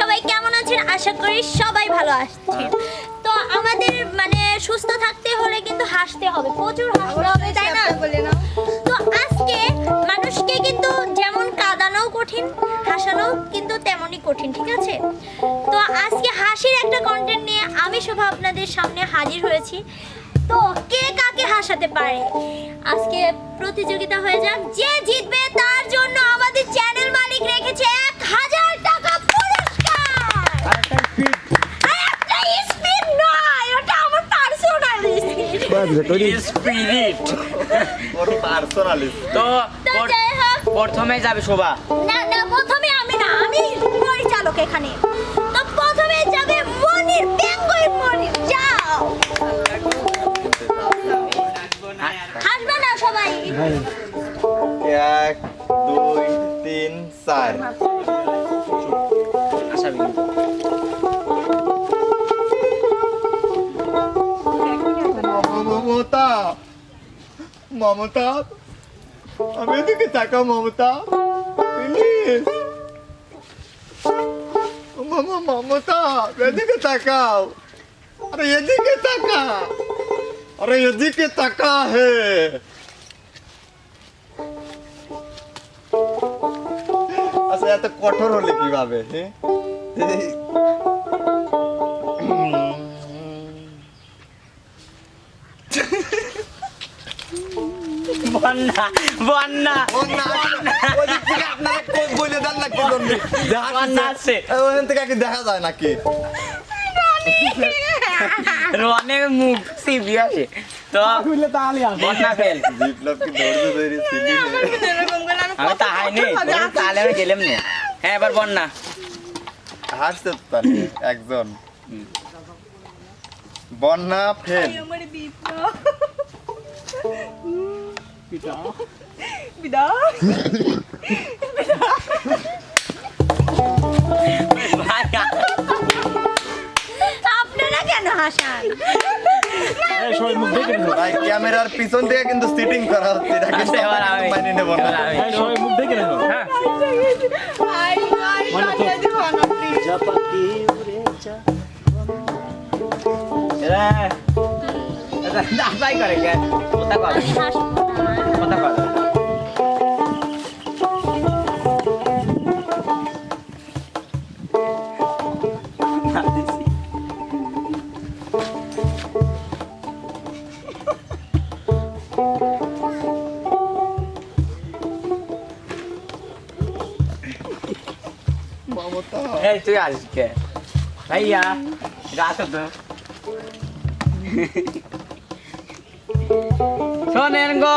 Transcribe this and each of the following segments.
সবাই কেমন আছেন? আশা করি সবাই ভালো আছেন। তো আমাদের মানে সুস্থ থাকতে হলে কিন্তু হাসতে হবে। প্রচুর হাসতে হবে তাই না? কঠিন হাসানো কিন্তু তেমনই কঠিন ঠিক আছে? তো আজকে হাসির একটা কন্টেন্ট নিয়ে আমি শুভ আপনাদের সামনে হাজির হয়েছি। তো কে কাকে হাসাতে পারে? আজকে প্রতিযোগিতা হয়ে যাক। যে জিতবে তার জন্য আমাদের চ্যানেল মালিক রেখেছে এক হাজার টাকা পুরস্কার! তো প্রথমে যাবে শোভা। না না প্রথমে আমি না আমি পরিচালক এখানে। তো প্রথমে যাবে মনির বেঙ্গল মনির যাও। হাসবে না সবাই? এক দুই তিন চার। আসাবি মমতা মমতা আমি এদিকে তাকা মমতা। মামা মমতা এদিকে তাকাও আরে এদিকে তাকা আরে এদিকে তাকা হে আচ্ছা এত কঠোর হলে কীভাবে হ্যাঁ বন্যা বন্যা। বন্যা? ওদিক থেকে আপনারা কোন বলে দেন না কি জন্য দেখা বন্যা আসছে। ওখান থেকে কি দেখা যায় নাকি? রনে মুখ সিবি আছে তো বন্যা ফেল। বিপ্লব কি দৌড়তে দৌড়ে ছিলি আমি তাহাই নেই তাহলে আমি গেলাম না। হ্যাঁ এবার বন্যা। হাসতে তো পারে একজন। বন্যা ফেল। আপনারা কেন হাসান ভাই ক্যামেরার পিছন থেকে কিন্তু সিটিং করা হচ্ছে এটা কিন্তু আচ্ছা, এবার আমি- নেব না এবার আমি। হ্যাঁ এরা এটা দাদাই করে কেন কথা কর আমি হাসবো না কথা কর মমতা এই তুই আসিস কে ভাইয়া গাছ তো শোনেন গো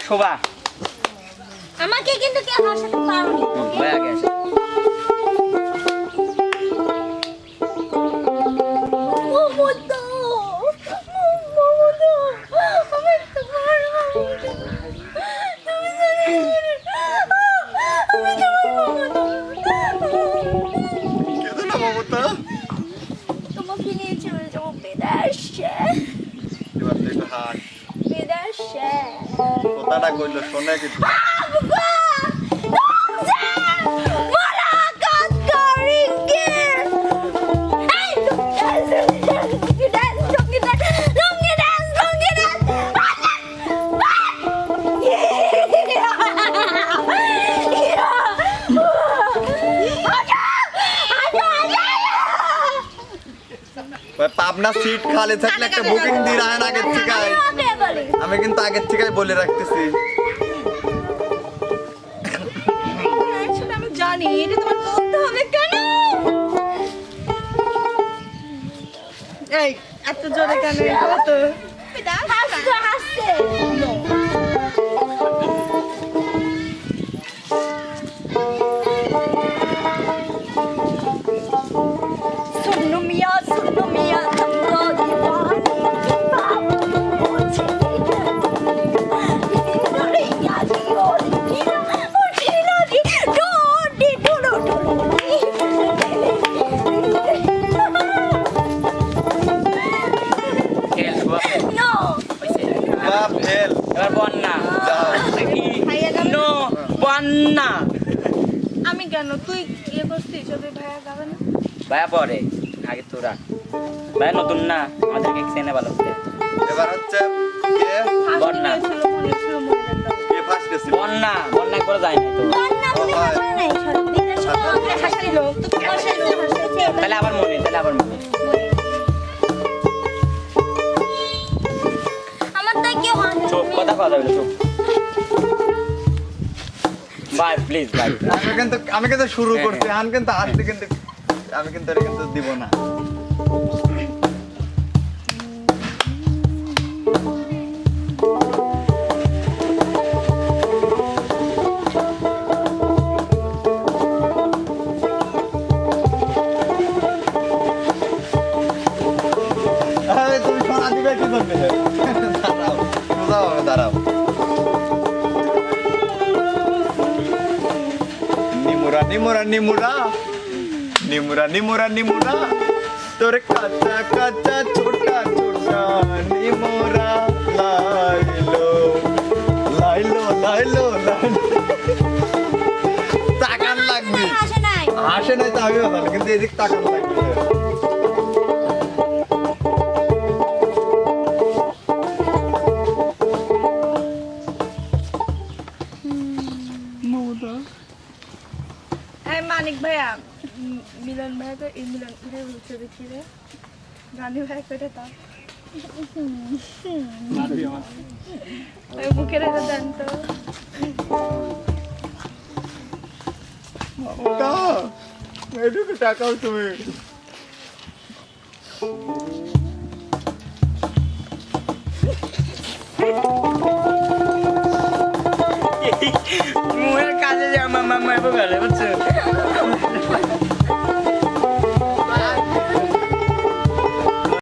শোভা আমাকে কিন্তু কেউ হাসাতে পারোনি? হয়ে গেছে। মমতা মমতা আমার কথাটা কইলো শোনে কিছু পাবনা সিট খালি থাকলে একটা বুকিং দিয়ে না আগের থেকে আমি কিন্তু আগের থেকে বলে রাখতেছি। আমি জানি এটা তোমার বলতে হবে কেন? এই এত জোরে কেন কত আমি কেন? তুই ইয়ে করছিস? ওদের ভাইয়া গাবে না? ভাইয়া পরে। আগে তোরা ভাইয়া নতুন না আমাদেরকে চেনে ভালো এবার হচ্ছে বন্যা। করে যায় না তো। তাহলে আবার মনে তাহলে আবার মনে আমার কেউ কথা কথা বলে চুপ। ভাই প্লিজ ভাই আমি কিন্তু আমি কিন্তু শুরু করছি আমি কিন্তু আসতে কিন্তু, আমি কিন্তু এটা কিন্তু দিব না। নিমুরা নিমুরা নিমুরা নিমুরা নিমুরা তোর কাঁচা কাঁচা ছোটা ছোটা নিমুরা লাইলো লাইলো লাইলো লাইলো তাকান লাগবে। আসে নাই তো আমিও কিন্তু এদিক তাকান লাগবে তো মিলন ভাইয়া বলছে দেখি রে। গানি ভাই করে তাও ওই মুখে রেখে দেন তো। এটুকু টাকাও তুমি। মুয়ের কাজে যা মামা মামা গেলে বুঝছ?